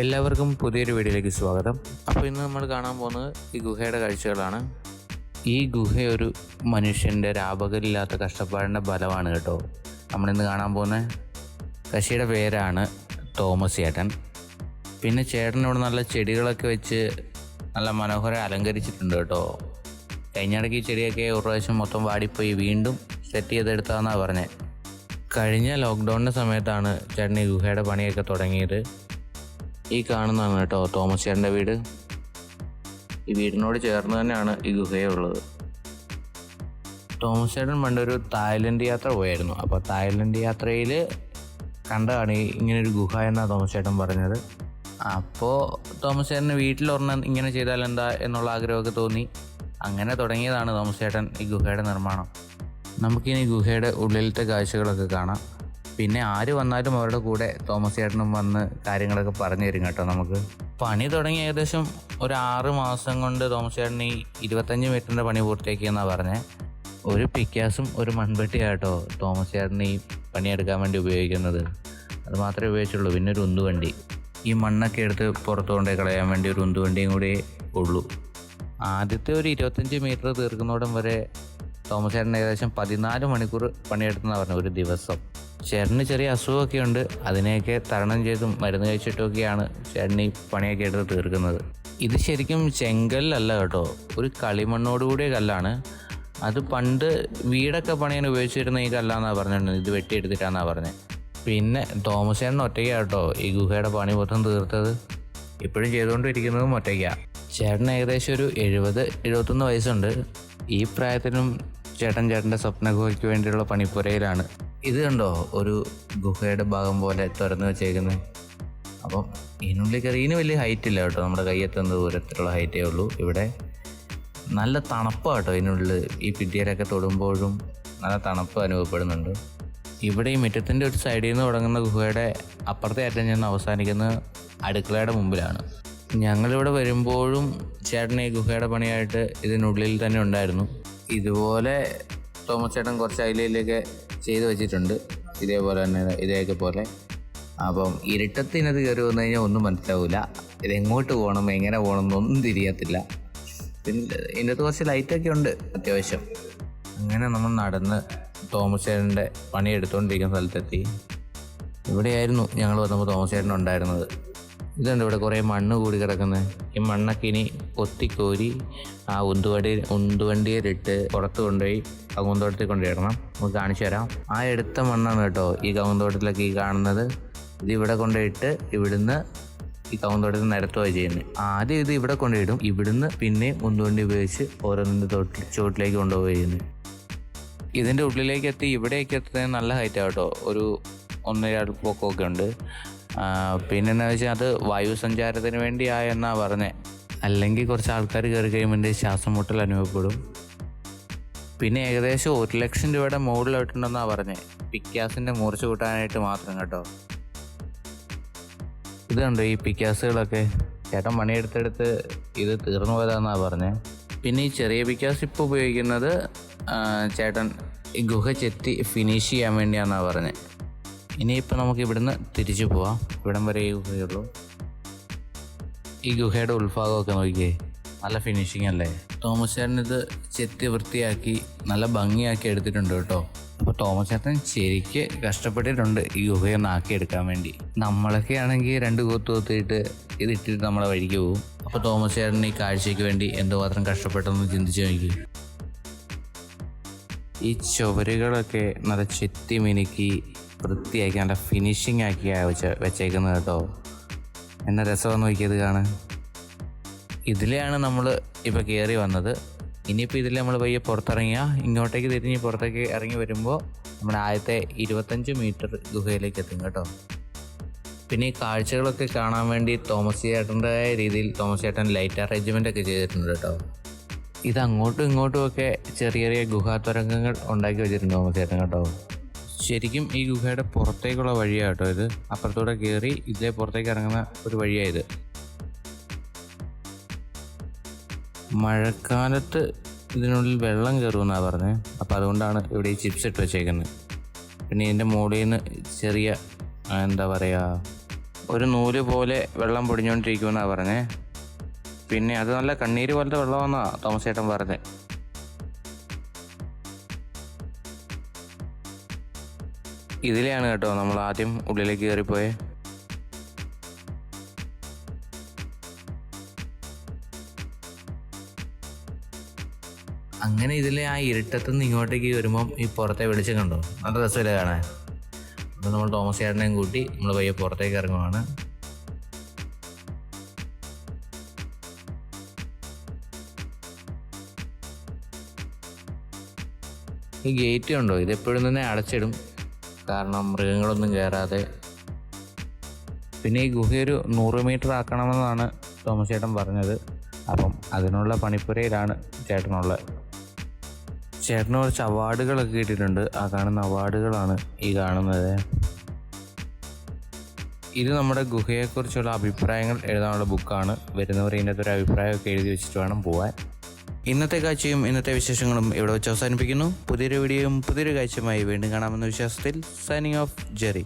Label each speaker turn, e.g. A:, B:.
A: എല്ലാവർക്കും പുതിയൊരു വീഡിയോയിലേക്ക് സ്വാഗതം. അപ്പോൾ ഇന്ന് നമ്മൾ കാണാൻ പോകുന്നത് ഈ ഗുഹയുടെ കാഴ്ചകളാണ്. ഈ ഗുഹ ഒരു മനുഷ്യന്റെ രാപകലില്ലാത്ത കഷ്ടപ്പാടിന്റെ ഫലമാണ് കേട്ടോ. നമ്മളിന്ന് കാണാൻ പോകുന്ന കശിയുടെ പേരാണ് തോമസ് ചേട്ടൻ. പിന്നെ ചേട്ടൻ ഇവിടെ നല്ല ചെടികളൊക്കെ വെച്ച് നല്ല മനോഹരം അലങ്കരിച്ചിട്ടുണ്ട് കേട്ടോ. കഴിഞ്ഞിടയ്ക്ക് ഈ ചെടിയൊക്കെ ഒരു പ്രാവശ്യം മൊത്തം വാടിപ്പോയി വീണ്ടും സെറ്റ് ചെയ്തെടുത്താന്നാണ് പറഞ്ഞത് കഴിഞ്ഞ ലോക്ക്ഡൗണിന്റെ സമയത്താണ് ചേട്ടൻ ഈ ഗുഹയുടെ പണിയൊക്കെ തുടങ്ങിയത്. ഈ കാണുന്നതാണ് കേട്ടോ തോമസ് ചേട്ടന്റെ വീട്. ഈ വീടിനോട് ചേർന്ന് തന്നെയാണ് ഈ ഗുഹയുള്ളത് തോമസ് ചേട്ടൻ പണ്ടൊരു തായ്ലൻഡ് യാത്ര പോയായിരുന്നു. അപ്പോൾ തായ്ലൻഡ് യാത്രയിൽ കണ്ടതാണ് ഇങ്ങനൊരു ഗുഹ എന്നാണ് തോമസ് ചേട്ടൻ പറഞ്ഞത്. അപ്പോൾ തോമസ് ചേട്ടൻ വീട്ടിൽ ഒരെണ്ണം ഇങ്ങനെ ചെയ്താൽ എന്താ എന്നുള്ള ആഗ്രഹമൊക്കെ തോന്നി. അങ്ങനെ തുടങ്ങിയതാണ് തോമസ് ചേട്ടൻ ഈ ഗുഹയുടെ നിർമ്മാണം. നമുക്കിനി ഗുഹയുടെ ഉള്ളിലത്തെ കാഴ്ചകളൊക്കെ കാണാം. പിന്നെ ആര് വന്നാലും അവരുടെ കൂടെ തോമസ് ചേട്ടനും വന്ന് കാര്യങ്ങളൊക്കെ പറഞ്ഞു തരും കേട്ടോ നമുക്ക്. പണി തുടങ്ങി ഏകദേശം ഒരു ആറ് മാസം കൊണ്ട് തോമസ് ചേട്ടൻ ഈ ഇരുപത്തഞ്ച് മീറ്ററിന്റെ പണി പൂർത്തിയാക്കിയെന്നാണ് പറഞ്ഞത് ഒരു പിക്കാസും ഒരു മൺവെട്ടിയാട്ടോ തോമസ് ചേട്ടൻ ഈ പണിയെടുക്കാൻ വേണ്ടി ഉപയോഗിക്കുന്നത്. അത് മാത്രമേ ഉപയോഗിച്ചുള്ളൂ പിന്നെ ഒരു ഉന്തുവണ്ടി. ഈ മണ്ണൊക്കെ എടുത്ത് പുറത്തു കൊണ്ടേ കളയാൻ വേണ്ടി ഒരു ഉന്തുവണ്ടിയും കൂടി ഉള്ളൂ. ആദ്യത്തെ ഒരു ഇരുപത്തഞ്ച് മീറ്റർ തീർക്കുന്നോടം വരെ തോമസ് ചേട്ടൻ ഏകദേശം പതിനാല് മണിക്കൂർ പണിയെടുത്തെന്നാണ് പറഞ്ഞത് ഒരു ദിവസം. ചേട്ടന് ചെറിയ അസുഖമൊക്കെ ഉണ്ട് അതിനെയൊക്കെ തരണം ചെയ്തും മരുന്ന് കഴിച്ചിട്ടൊക്കെയാണ് ചേട്ടൻ ഈ പണിയൊക്കെ എടുത്ത് തീർക്കുന്നത്. ഇത് ശരിക്കും ചെങ്കല്ലല്ല കേട്ടോ. ഒരു കളിമണ്ണോട് കൂടിയ കല്ലാണ്. അത് പണ്ട് വീടൊക്കെ പണിയാൻ ഉപയോഗിച്ചിരുന്ന ഈ കല്ലാന്നാണ് പറഞ്ഞിട്ടുണ്ട് ഇത് വെട്ടിയെടുത്തിട്ടാന്നാണ് പറഞ്ഞത് പിന്നെ തോമസ് ചേട്ടൻ ഒറ്റയ്ക്കാട്ടോ ഈ ഗുഹയുടെ പണി മൊത്തം തീർത്തത്. ഇപ്പോഴും ചെയ്തുകൊണ്ടിരിക്കുന്നതും ഒറ്റയ്ക്കാണ് ചേട്ടൻ ഏകദേശം ഒരു എഴുപത് എഴുപത്തൊന്ന് വയസ്സുണ്ട്. ഈ പ്രായത്തിലും ചേട്ടൻ ചേട്ടന്റെ സ്വപ്ന ഗുഹയ്ക്ക് വേണ്ടിയുള്ള പണിപ്പുരയിലാണ്. ഇത് കണ്ടോ? ഒരു ഗുഹയുടെ ഭാഗം പോലെ തുറന്നു വെച്ചേക്കുന്നത് അപ്പം ഇതിനുള്ളിൽ കയറി ഇതിന് വലിയ ഹൈറ്റ് ഇല്ല കേട്ടോ. നമ്മുടെ കയ്യെത്തുന്ന ദൂരത്തിലുള്ള ഹൈറ്റേ ഉള്ളൂ. ഇവിടെ നല്ല തണുപ്പാണ് കേട്ടോ ഇതിനുള്ളിൽ. ഈ പിടിയലൊക്കെ തൊടുമ്പോഴും നല്ല തണുപ്പ് അനുഭവപ്പെടുന്നുണ്ട്. ഇവിടെ ഈ മുറ്റത്തിന്റെ ഒരു സൈഡിൽ നിന്ന് തുടങ്ങുന്ന ഗുഹയുടെ അപ്പുറത്തെ അറ്റം ചെന്ന് അവസാനിക്കുന്നത് അടുക്കളയുടെ മുമ്പിലാണ്. ഞങ്ങളിവിടെ വരുമ്പോഴും ചേട്ടൻ ഈ ഗുഹയുടെ പണിയായിട്ട് ഇതിനുള്ളിൽ തന്നെ ഉണ്ടായിരുന്നു. ഇതുപോലെ തോമസ് ചേട്ടൻ കുറച്ച് അയിലയിലൊക്കെ ചെയ്ത് വെച്ചിട്ടുണ്ട്. ഇതേപോലെ തന്നെ ഇതേയൊക്കെ പോലെ. അപ്പം ഇരുട്ടത്തിനത് കയറി വന്നു കഴിഞ്ഞാൽ ഒന്നും മനസ്സിലാവില്ല ഇതെങ്ങോട്ട് പോകണം എങ്ങനെ പോകണം എന്നൊന്നും തിരിയത്തില്ല. പിന്നെ ഇതിന്റെ കുറച്ച് ലൈറ്റൊക്കെ ഉണ്ട് അത്യാവശ്യം. അങ്ങനെ നമ്മൾ നടന്ന് തോമസേട്ടന്റെ പണിയെടുത്തുകൊണ്ടിരിക്കുന്ന സ്ഥലത്തെത്തി. ഇവിടെയായിരുന്നു ഞങ്ങൾ വന്നപ്പോൾ തോമസേട്ടൻ ഉണ്ടായിരുന്നത് ഇതുണ്ട് ഇവിടെ കുറേ മണ്ണ് കൂടി കിടക്കുന്നത് ഈ മണ്ണൊക്കെ ഇനി കൊത്തിക്കോരി ആ ഉന്തുവണ്ടി ഉന്തുവണ്ടിയിലിട്ട് പുറത്ത് കൊണ്ടുപോയി കവുന്തോട്ടത്തിൽ കൊണ്ടുപോയിടണം നമുക്ക് കാണിച്ചു തരാം. ആ എടുത്ത മണ്ണാണ് കേട്ടോ ഈ കൗന്തോട്ടത്തിലൊക്കെ ഈ കാണുന്നത്. ഇത് ഇവിടെ കൊണ്ടുപോയിട്ട് ഇവിടുന്ന് ഈ കൗന്തോട്ടത്തിൽ നിരത്തുകയാണ് ചെയ്യുന്നത് ആദ്യം ഇത് ഇവിടെ കൊണ്ടുപോയിടും. ഇവിടുന്ന് പിന്നെ ഉന്തുവണ്ടി ഉപയോഗിച്ച് ഓരോന്നിന്റെ തൊട്ടിൽ ചുവട്ടിലേക്ക് കൊണ്ടുപോവുക ചെയ്യുന്നത് ഇതിന്റെ ഉള്ളിലേക്ക് എത്തി ഇവിടേക്ക് എത്തുന്നത് നല്ല ഹൈറ്റാണ് കേട്ടോ. ഒരു ഒന്നര പൊക്കമൊക്കെ ഉണ്ട്. ആ, പിന്നെ എന്താ വെച്ചാൽ അത് വായു സഞ്ചാരത്തിന് വേണ്ടിയായെന്നാണ് പറഞ്ഞത് അല്ലെങ്കിൽ കുറച്ച് ആൾക്കാർ കയറി കഴിയുമ്പോൾ എന്റെ ശ്വാസം മുട്ടൽ അനുഭവപ്പെടും. പിന്നെ ഏകദേശം ഒരു ലക്ഷം രൂപയുടെ മുകളിലോട്ടുണ്ടെന്നാണ് പറഞ്ഞത് പിക്കാസിന്റെ മൂർച്ച കൂട്ടാനായിട്ട് മാത്രം കേട്ടോ. ഇതുണ്ട് ഈ പിക്കാസുകളൊക്കെ ചേട്ടൻ പണിയെടുത്തെടുത്ത് ഇത് തീർന്നു പോയതാന്നാണ് പറഞ്ഞത് പിന്നെ ഈ ചെറിയ പിക്കാസ് ഇപ്പോൾ ഉപയോഗിക്കുന്നത് ചേട്ടൻ ഈ ഗുഹ ചെത്തി ഫിനിഷ് ചെയ്യാൻ വേണ്ടിയാണെന്നാണ് പറഞ്ഞത് ഇനിയിപ്പോൾ നമുക്ക് ഇവിടുന്ന് തിരിച്ചു പോവാം. ഇവിടം വരെ ഈ ഗുഹയുള്ളൂ. ഈ ഗുഹയുടെ ഉൾഭാഗമൊക്കെ നോക്കിയേ നല്ല ഫിനിഷിംഗ് അല്ലേ? തോമസ് ചേട്ടൻ ഇത് ചെത്തി വൃത്തിയാക്കി നല്ല ഭംഗിയാക്കി എടുത്തിട്ടുണ്ട് കേട്ടോ. അപ്പോൾ തോമസ് ചേട്ടൻ ശരിക്ക് കഷ്ടപ്പെട്ടിട്ടുണ്ട് ഈ ഗുഹയൊന്ന് ആക്കിയെടുക്കാൻ വേണ്ടി. നമ്മളൊക്കെ ആണെങ്കിൽ രണ്ട് കൂത്ത് കൂത്തിയിട്ട് ഇത് ഇട്ടിട്ട് നമ്മളെ വഴിക്ക് പോകും അപ്പോൾ തോമസ് ചേട്ടൻ ഈ കാഴ്ചയ്ക്ക് വേണ്ടി എന്തുമാത്രം കഷ്ടപ്പെട്ടെന്ന് ചിന്തിച്ചു നോക്കി. ഈ ചുവരുകളൊക്കെ നല്ല ചെത്തി മിനുക്കി വൃത്തിയാക്കി നല്ല ഫിനിഷിംഗ് ആക്കിയാണ് വെച്ച വെച്ചേക്കുന്നത് കേട്ടോ. എന്ന രസമാണ് നോക്കിയത് കാണാൻ. ഇതിലെയാണ് നമ്മൾ ഇപ്പോൾ കയറി വന്നത്. ഇനിയിപ്പോൾ ഇതിൽ നമ്മൾ പയ്യെ പുറത്തിറങ്ങിയാൽ ഇങ്ങോട്ടേക്ക് തിരിഞ്ഞ് പുറത്തേക്ക് ഇറങ്ങി വരുമ്പോൾ നമ്മുടെ ആദ്യത്തെ ഇരുപത്തഞ്ച് മീറ്റർ ഗുഹയിലേക്ക് എത്തും കേട്ടോ. പിന്നെ ഈ കാഴ്ചകളൊക്കെ കാണാൻ വേണ്ടി തോമസ് ചേട്ടന്റെ രീതിയിൽ തോമസ് ചേട്ടൻ ലൈറ്റ് അറേഞ്ച്മെന്റ് ഒക്കെ ചെയ്തിട്ടുണ്ട് കേട്ടോ. ഇത് അങ്ങോട്ടും ഇങ്ങോട്ടും ഒക്കെ ചെറിയ ചെറിയ ഗുഹാതുരങ്കങ്ങൾ ഉണ്ടാക്കി വെച്ചിട്ടുണ്ട് തോമസ് ചേട്ടൻ കേട്ടോ. ശരിക്കും ഈ ഗുഹയുടെ പുറത്തേക്കുള്ള വഴിയാട്ടോ ഇത്. അപ്പുറത്തൂടെ കയറി ഇതേ പുറത്തേക്ക് ഇറങ്ങുന്ന ഒരു വഴിയായത് മഴക്കാലത്ത് ഇതിനുള്ളിൽ വെള്ളം കയറുമെന്നാണ് പറഞ്ഞത് അപ്പോൾ അതുകൊണ്ടാണ് ഇവിടെ ഈ ചിപ്സ് ഇട്ട് വെച്ചേക്കുന്നത് പിന്നെ ഇതിന്റെ മുകളിൽ നിന്ന് ചെറിയ എന്താ പറയുക ഒരു നൂൽ പോലെ വെള്ളം പൊടിഞ്ഞുകൊണ്ടിരിക്കുമെന്നാണ് പറഞ്ഞത് പിന്നെ അത് നല്ല കണ്ണീര് പോലത്തെ വെള്ളമാണെന്നാണ് തോമസ് ചേട്ടൻ പറഞ്ഞത് ഇതിലെയാണ് കേട്ടോ നമ്മൾ ആദ്യം ഉള്ളിലേക്ക് കയറിപ്പോയെ. അങ്ങനെ ഇതിലെ ആ ഇരുട്ടത്തു നിന്ന് ഇങ്ങോട്ടേക്ക് വരുമ്പോൾ ഈ പുറത്തെ വെളിച്ചം കണ്ടോ? നല്ല രസമില്ല കാണാൻ? അപ്പോൾ നമ്മൾ തോമസ് ചേട്ടനെയും കൂട്ടി നമ്മൾ പയ്യെ പുറത്തേക്ക് ഇറങ്ങുവാണ്. ഈ ഗേറ്റ് ഉണ്ടോ ഇതെപ്പോഴും തന്നെ അടച്ചിടും. കാരണം മൃഗങ്ങളൊന്നും കയറാതെ പിന്നെ ഈ ഗുഹ ഒരു നൂറ് മീറ്റർ ആക്കണമെന്നാണ് തോമസ് ചേട്ടൻ പറഞ്ഞത്. അപ്പം അതിനുള്ള പണിപ്പുരയിലാണ് ചേട്ടനുള്ളത്. ചേട്ടന് കുറച്ച് അവാർഡുകളൊക്കെ കിട്ടിയിട്ടുണ്ട്. ആ കാണുന്ന അവാർഡുകളാണ് ഈ കാണുന്നത്. ഇത് നമ്മുടെ ഗുഹയെക്കുറിച്ചുള്ള അഭിപ്രായങ്ങൾ എഴുതാനുള്ള ബുക്കാണ് വരുന്നവർ ഇതിന്റെ ഒരു അഭിപ്രായമൊക്കെ എഴുതി വെച്ചിട്ട് വേണം പോവാൻ. ഇന്നത്തെ കാഴ്ചയും ഇന്നത്തെ വിശേഷങ്ങളും ഇവിടെ വെച്ച് അവസാനിപ്പിക്കുന്നു. പുതിയൊരു വീഡിയോയും പുതിയൊരു കാഴ്ചയുമായി വീണ്ടും കാണാമെന്ന വിശ്വാസത്തിൽ സൈനിങ് ഓഫ് ജെറി.